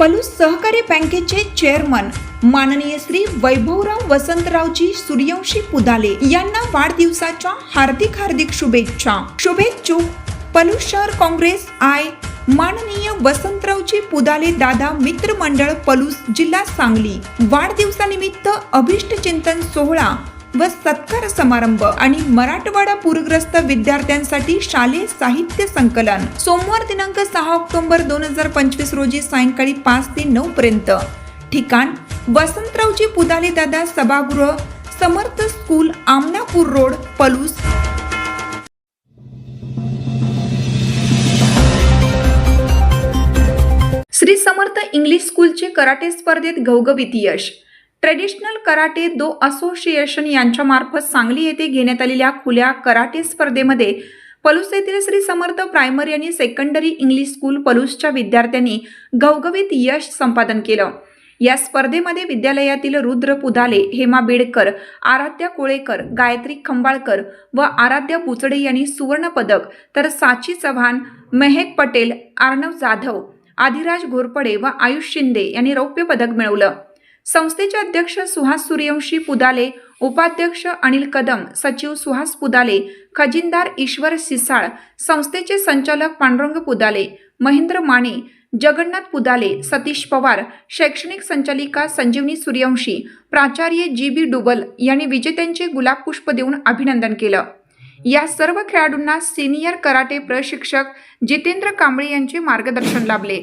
पलूस सहकारी बँकेचे चेअरमन माननीय श्री वैभवराव वसंतरावजी सूर्यवंशी पुदाले यांना वाढदिवसाच्या हार्दिक हार्दिक शुभेच्छा. शुभेच्छुक पलूस शहर काँग्रेस आय. माननीय वसंतरावजी पुदाले दादा मित्र मंडळ पलूस जिल्हा सांगली. वाढदिवसानिमित्त अभिष्ट चिंतन सोहळा. व सत्कार समारंभ आणि मराठवाडा पूरग्रस्त विद्यार्थ्यांसाठी शालेय साहित्य संकलन. सोमवार दिनांक सहा ऑक्टोबर दोन हजार पंचवीस रोजी सायंकाळी पाच ते नऊ पर्यंत. ठिकाण वसंतरावजी पुदाले दादा सभागृह Samarth school Amnapur road Palus. Shri Samarth English स्कूलचे कराटे स्पर्धेत घवघवीत यश. ट्रेडिशनल कराटे दो असोसिएशन यांच्यामार्फत सांगली येथे घेण्यात आलेल्या खुल्या कराटे स्पर्धेमध्ये पलूस येथील श्री समर्थ प्रायमरी आणि सेकंडरी इंग्लिश स्कूल पलूसच्या विद्यार्थ्यांनी घवघवीत यश संपादन केलं. या स्पर्धेमध्ये विद्यालयातील रुद्र पुधाले हेमा बेडकर आराध्या कोळेकर गायत्री खंबाळकर व आराध्या पुचडे यांनी सुवर्णपदक तर साची चव्हाण मेहक पटेल अर्णव जाधव आदिराज घोरपडे व आयुष शिंदे यांनी रौप्य पदक मिळवलं. संस्थेचे अध्यक्ष सुहास सूर्यवंशी पुदाले उपाध्यक्ष अनिल कदम सचिव सुहास पुदाले खजिनदार ईश्वर सिसाळ संस्थेचे संचालक पांडुरंग पुदाले महेंद्र माने जगन्नाथ पुदाले सतीश पवार शैक्षणिक संचालिका संजीवनी सूर्यवंशी प्राचार्य जी बी डुबल यांनी विजेत्यांचे गुलाब पुष्प देऊन अभिनंदन केलं. या सर्व खेळाडूंना सिनियर कराटे प्रशिक्षक जितेंद्र कांबळे यांचे मार्गदर्शन लाभले.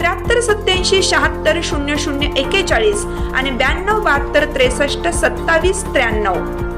त्र्याहत्तर सत्याऐंशी शहात्तर शून्य शून्य एकेचाळीस आणि ब्याण्णव बहात्तर त्रेसष्ट सत्तावीस त्र्याण्णव.